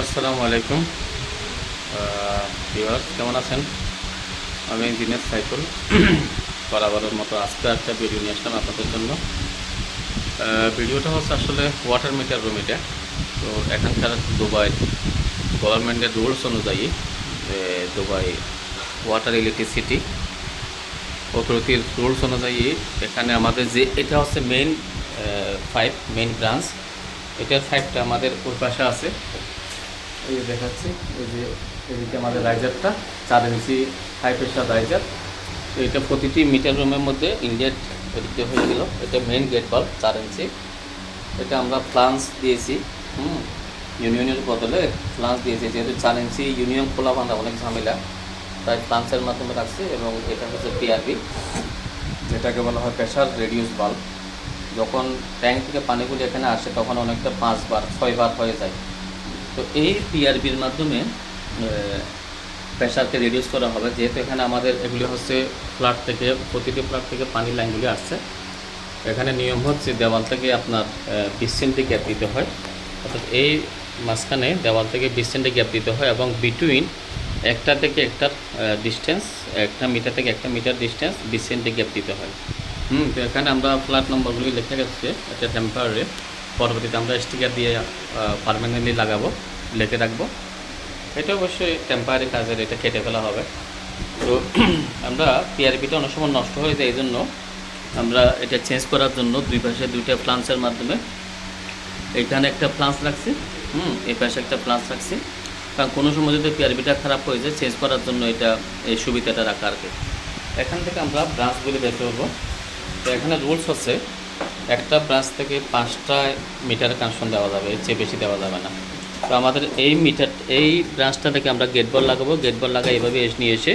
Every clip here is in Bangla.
আসসালামু আলাইকুম। ভিউয়ার্স কেমন আছেন? আমি ইঞ্জিনিয়ার সাইফুল। বরাবরের মতো আজকে একটা ভিডিও নিয়ে আসলাম আপনাদের জন্য। ভিডিওটা হচ্ছে আসলে ওয়াটার মিটার রুম এটা। তো এখানকার দুবাই গভর্নমেন্টের রুলস অনুযায়ী দুবাই ওয়াটার ইলেকট্রিসিটি অথরিটির রুলস অনুযায়ী এখানে আমাদের যে, এটা হচ্ছে মেইন ফাইভ মেইন ব্রাঞ্চ এটার ফাইভটা আমাদের ওর পাশে আছে। এই দেখাচ্ছি, এই যে এদিকে আমাদের রাইজারটা চার ইঞ্চি হাই প্রেশার রাইজার তো এটা প্রতিটি মিটার রুমের মধ্যে ইন্ডিয়াট এদিকে হয়ে গেল। এটা মেইন গেট বাল্ব চার ইঞ্চি এটা আমরা ফ্লান্স দিয়েছি, হুম ইউনিয়নের বদলে ফ্লান্স দিয়েছি। যেহেতু চার ইঞ্চি ইউনিয়ন খোলা বাঁধা অনেক ঝামেলা, তাই ফ্লান্সের মাধ্যমে রাখছি এবং এটা হচ্ছে পিআরবি যেটাকে বলা হয় প্রেশার রেডিউস বাল্ব যখন ট্যাঙ্ক থেকে পানিগুলি এখানে আসে, তখন অনেকটা পাঁচবার, ছয়বার হয়ে যায়। তো এই পিআরবির মাধ্যমে প্রেশারকে রিডিউস করা হবে। যেহেতু এখানে আমাদের এগুলি হচ্ছে ফ্ল্যাট থেকে, প্রতিটি ফ্ল্যাট থেকে পানি লাইনগুলি আসছে। এখানে নিয়ম হচ্ছে দেওয়াল থেকে আপনার বিশ সেন্টি গ্যাপ দিতে হয়। অর্থাৎ এই মাঝখানে দেওয়াল থেকে বিশ সেন্টি গ্যাপ দিতে হয় এবং বিটুইন একটা থেকে একটার ডিস্টেন্স একটা মিটার থেকে একটা মিটার ডিস্টেন্স বিশ সেন্টি গ্যাপ দিতে হয়। হুম, তো এখানে আমরা ফ্ল্যাট নম্বরগুলি লেখা গেছে এটা টেম্পারারি পরবর্তীতে আমরা স্টিকার দিয়ে পারমানেন্টলি লাগাবো, লিখে রাখব। এটা অবশ্যই টেম্পারারি কাজের, এটা কেটে ফেলা হবে। তো আমরা পিআরপিটা অনেক সময় নষ্ট হয়ে যায় এই জন্য আমরা এটা চেঞ্জ করার জন্য দুই পাশে দুইটা প্লান্সের মাধ্যমে এইখানে একটা প্লান্স রাখছি, হুম, এই পাশে একটা প্লান্স রাখছি। কারণ কোনো সময় যদি পিআরবিটা খারাপ হয়ে যায় চেঞ্জ করার জন্য এটা, এই সুবিধাটা রাখা আর কি। এখান থেকে আমরা ব্রাঞ্চগুলি বের করব। তো এখানে রুলস হচ্ছে একটা ব্রাঞ্চ থেকে পাঁচটা মিটার কানেকশন দেওয়া যাবে, এর চেয়ে বেশি দেওয়া যাবে না। তো আমাদের এই মিটার, এই ব্রাঞ্চটা থেকে আমরা গেট বল লাগাবো। গেট বল লাগাই এভাবে এসে নিয়ে এসে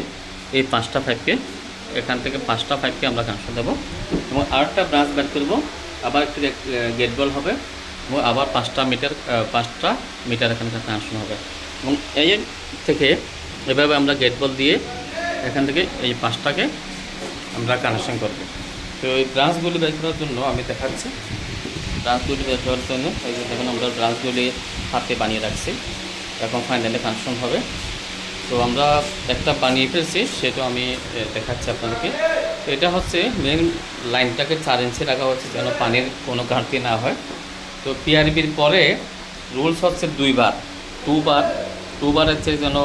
এই পাঁচটা পাইপকে এখান থেকে পাঁচটা পাইপকে আমরা কানেকশন দেবো। এবং আরেকটা ব্রাঞ্চ বের করব। আবার একটি গেট বল হবে এবং আবার পাঁচটা মিটার পাঁচটা মিটার এখানকার কানেকশন হবে। এবং এই থেকে এভাবে আমরা গেট বল দিয়ে এখান থেকে এই পাঁচটাকে আমরা কানেকশন করব। তো এই ব্রাঞ্চগুলি বের করার জন্য আমি দেখাচ্ছি। ব্রাঞ্চগুলি বের করার জন্য এই যে দেখুন, আমরা ব্রাঞ্চগুলি হাতে বানিয়ে রাখছি। এখন ফাইনালি কানেকশন হবে। তো আমরা একটা বানিয়ে ফেলছি, সেটা আমি দেখাচ্ছি আপনাদেরকে। তো এটা হচ্ছে মেন লাইনটাকে চার ইঞ্চি রাখা হচ্ছে, যেন পানির কোনো ঘাটতি না হয়। তো পিআরবির পরে রুলস হচ্ছে দুইবার। দুবার, দুবারের চেয়ে যেন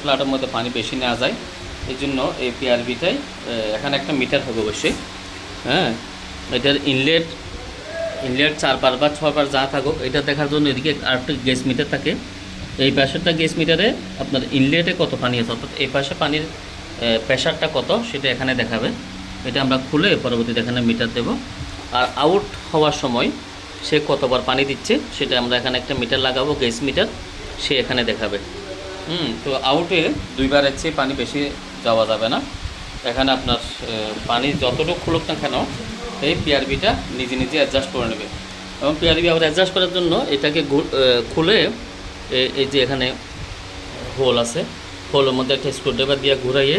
ফ্ল্যাটের মধ্যে পানি বেশি নেওয়া যায়। এই জন্য এই পিআরবিটাই এখানে একটা মিটার হবে অবশ্যই। হ্যাঁ এটার ইনলেট ইনলেট চারবার বা ছয়বার যা থাকুক, এটা দেখার জন্য এদিকে আরেকটা গ্যাস মিটার থাকে। এই প্রেশারটা গ্যাস মিটারে আপনার ইনলেটে কত পানি আছে? অর্থাৎ এই পাশে পানির প্রেশারটা কত সেটা এখানে দেখাবে। এটা আমরা খুলে পরবর্তীতে এখানে মিটার দেব। আর আউট হওয়ার সময় সে কতবার পানি দিচ্ছে, সেটা আমরা এখানে একটা মিটার লাগাবো গ্যাস মিটার সে এখানে দেখাবে। হুম, তো আউটে দুইবারের চেয়ে পানি বেশি যাওয়া যাবে না। এখানে আপনার পানি যতটুকু খুলুক না কেন, এই পিআরবিটা নিজে নিজে অ্যাডজাস্ট করে নেবে। এবং পিআরবি আবার অ্যাডজাস্ট করার জন্য এটাকে খুলে এই যে এখানে হোল আছে হোলের মধ্যে একটা স্ক্রুড্রাইভার দিয়ে ঘুরাইয়ে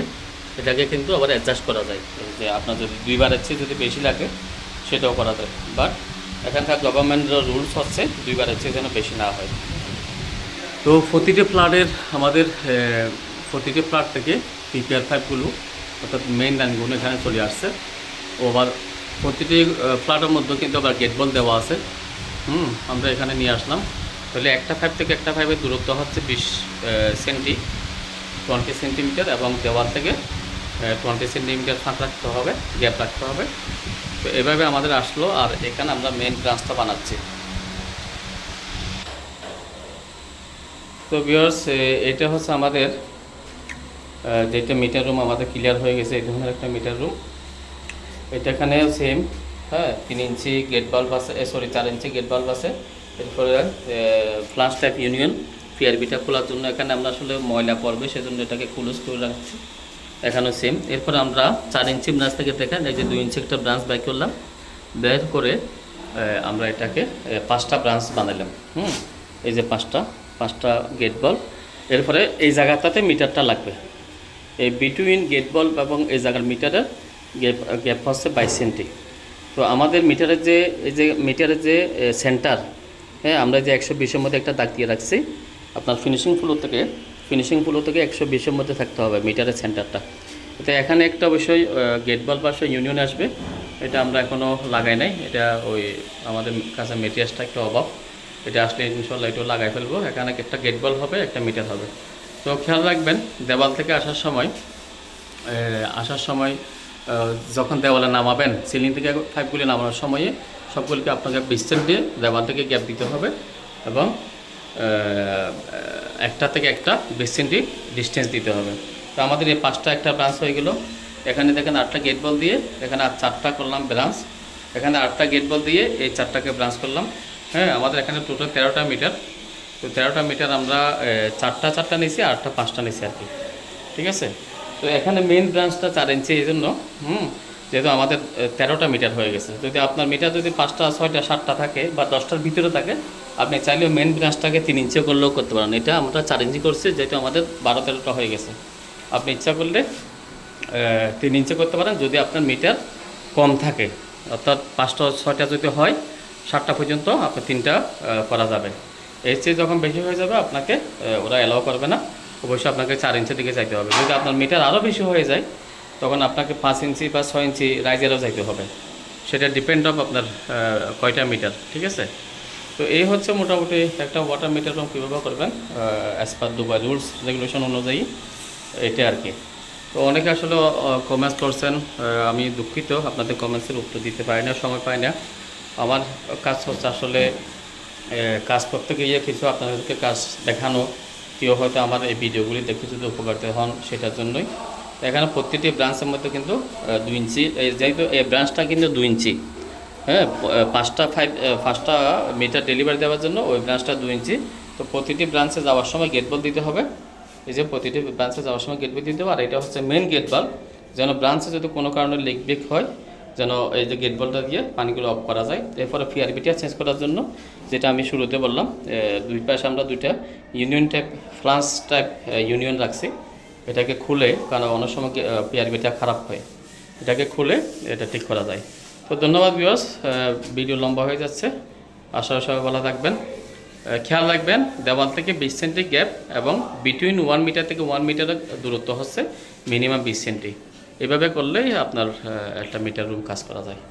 এটাকে কিন্তু আবার অ্যাডজাস্ট করা যায়। যে আপনার যদি দুইবারের চেয়ে যদি বেশি লাগে, সেটাও করা যায়। বাট এখানকার গভর্নমেন্টের রুলস হচ্ছে দুইবারের চেয়ে যেন বেশি না হয়। তো প্রতিটি ফ্ল্যাটের আমাদের প্রতিটি ফ্ল্যাট থেকে পিপিআর ফাইভগুলো অর্থাৎ মেইন লাইনগুলো এখানে চলে আসছে। ওভার প্রতিটি ফ্ল্যাটের মধ্যে কিন্তু আবার গেট বল দেওয়া আছে। হুম, আমরা এখানে নিয়ে আসলাম। তাহলে একটা ফাইভ থেকে একটা ফাইভের দূরত্ব হচ্ছে বিশ সেন্টি টোয়েন্টি সেন্টিমিটার এবং দেওয়াল থেকে টোয়েন্টি সেন্টিমিটার ফাঁক রাখতে হবে গ্যাপ রাখতে হবে। তো এভাবে আমাদের আসলো আর এখানে আমরা মেন ব্রাঞ্চটা বানাচ্ছি। তো বিয়ার্স এটা হচ্ছে আমাদের যেটা মিটার রুম আমাদের ক্লিয়ার হয়ে গেছে, এই ধরনের একটা মিটার রুম এটা এখানে সেম হ্যাঁ তিন ইঞ্চি গেট বাল্ব আছে সরি চার ইঞ্চি গেট বাল্ব আছে। এরপরে ফ্লাশ টাইপ ইউনিয়ন পিআরবিটা খোলার জন্য এখানে আমরা আসলে ময়লা পড়বে, সেজন্য এটাকে ক্লোজ করে রাখছি। এখানেও সেম এরপরে আমরা চার ইঞ্চি ব্রাঞ্চ থেকে দেখেন, এই যে দুই ইঞ্চি একটা ব্রাঞ্চ বের করলাম। বের করে আমরা এটাকে পাঁচটা ব্রাঞ্চ বানালাম, হুম? এই যে পাঁচটা পাঁচটা গেট বল এরপরে এই জায়গাটাতে মিটারটা লাগবে। এই বিটুইন গেট বল এবং এই জায়গার মিটারের গ্যাপ গ্যাপ হচ্ছে বাইশ সেন্টি। তো আমাদের মিটারের যে, এই যে মিটারের যে সেন্টার হ্যাঁ আমরা যে একশো বিশের মধ্যে একটা দাগ দিয়ে রাখছি, আপনার ফিনিশিং ফ্লো থেকে ফিনিশিং ফ্লো থেকে একশো বিশের মধ্যে থাকতে হবে মিটারের সেন্টারটা তো এখানে একটা অবশ্যই গেট বাল্ব পাশে ইউনিয়ন আসবে, এটা আমরা এখনও লাগাই নাই, এটা ওই আমাদের কাছে মেটেরিয়ালসটা একটু অভাব। এটা আসলে ইনশাল্লাহ একটু লাগাই ফেলব। এখানে একটা গেট বাল্ব হবে, একটা মিটার হবে। তো খেয়াল রাখবেন, দেওয়াল থেকে আসার সময় আসার সময় যখন দেওয়ালে নামাবেন সিলিং থেকে পাইপগুলি নামানোর সময়ে সবগুলিকে আপনাকে বিস্তার দিয়ে দেওয়াল থেকে গ্যাপ দিতে হবে এবং একটা থেকে একটা বেসিনটি ডিস্টেন্স দিতে হবে। তো আমাদের এই পাঁচটা একটা ব্রাঞ্চ হয়ে গেল। এখানে দেখেন আটটা গেট বল দিয়ে, এখানে আর চারটা করলাম ব্রাঞ্চ এখানে আটটা গেট বল দিয়ে এই চারটাকে ব্রাঞ্চ করলাম। হ্যাঁ আমাদের এখানে টোটাল তেরোটা মিটার তো তেরোটা মিটার আমরা চারটা চারটা নিয়েছি, আটটা, পাঁচটা নিয়েছি আর কি। ঠিক আছে? তো এখানে মেন ব্রাঞ্চটা চার ইঞ্চি এই জন্য, হুম? যেহেতু আমাদের তেরোটা মিটার হয়ে গেছে। যদি আপনার মিটার যদি পাঁচটা, ছয়টা, সাতটা থাকে বা দশটার ভিতরে থাকে, আপনি চাইলেও মেন ব্রাঞ্চটাকে তিন ইঞ্চি করলেও করতে পারেন। এটা আমরা চার ইঞ্চি করছি, যেহেতু আমাদের বারো, তেরোটা হয়ে গেছে। আপনি ইচ্ছা করলে তিন ইঞ্চি করতে পারেন। যদি আপনার মিটার কম থাকে, অর্থাৎ পাঁচটা, ছয়টা যদি হয়, সাতটা পর্যন্ত আপনার তিনটা করা যাবে। এর চেয়ে যখন বেশি হয়ে যাবে, আপনাকে ওরা অ্যালাউ করবে না। অবশ্যই আপনাকে চার ইঞ্চের দিকে যাইতে হবে। যদি আপনার মিটার আরও বেশি হয়ে যায়, তখন আপনাকে পাঁচ ইঞ্চি বা ছয় ইঞ্চি রাইজেরও যাইতে হবে। সেটা ডিপেন্ড অফ আপনার কয়টা মিটার ঠিক আছে? তো এই হচ্ছে মোটামুটি একটা ওয়াটার মিটার পাম্প কীভাবে করবেন as per Dubai rules regulation অনুযায়ী। এটা আর কি। তো অনেকে আসলে কমেন্টস করছেন আমি দুঃখিত, আপনাদের কমেন্টসের উত্তর দিতে পারি না, সময় পাই না। আমার কাজ হচ্ছে আসলে কাজ করতে গিয়ে কিছু আপনাদেরকে কাজ দেখানো। কেউ হয়তো আমার এই ভিডিওগুলি দেখে যদি উপকারিত হন সেটার জন্যই। এখানে প্রতিটি ব্রাঞ্চের মধ্যে কিন্তু দুই ইঞ্চি যেহেতু এই ব্রাঞ্চটা কিন্তু দুই ইঞ্চি। হ্যাঁ পাঁচটা ফাইভ পাঁচটা মিটার ডেলিভারি দেওয়ার জন্য ওই ব্রাঞ্চটা দুই ইঞ্চি। তো প্রতিটি ব্রাঞ্চে যাওয়ার সময় গেট বল দিতে হবে। এই যে প্রতিটি ব্রাঞ্চে যাওয়ার সময় গেট বল দিতে হবে। আর এটা হচ্ছে মেন গেট বল যেন ব্রাঞ্চে যদি কোনো কারণে লিক বিক হয় যেন এই যে গেট বলটা দিয়ে পানিগুলো অফ করা যায়। এরপরে পিআরবিটা চেঞ্জ করার জন্য যেটা আমি শুরুতে বললাম দুই পাশে আমরা দুইটা union type flange type union রাখছি। এটাকে খুলে, কারণ অনেক সময় পিআরবিটা খারাপ হয়। এটাকে খুলে এটা ঠিক করা যায়। তো ধন্যবাদ বিয়স ভিডিও লম্বা হয়ে যাচ্ছে। আশা সবাই ভালো থাকবেন। খেয়াল রাখবেন, দেওয়াল থেকে বিশ সেন্টি গ্যাপ এবং বিটুইন ওয়ান মিটার থেকে ওয়ান মিটারের দূরত্ব হচ্ছে মিনিমাম বিশ সেন্টি। এভাবে করলেই আপনার একটা মিটার রুম কাজ করা যায়।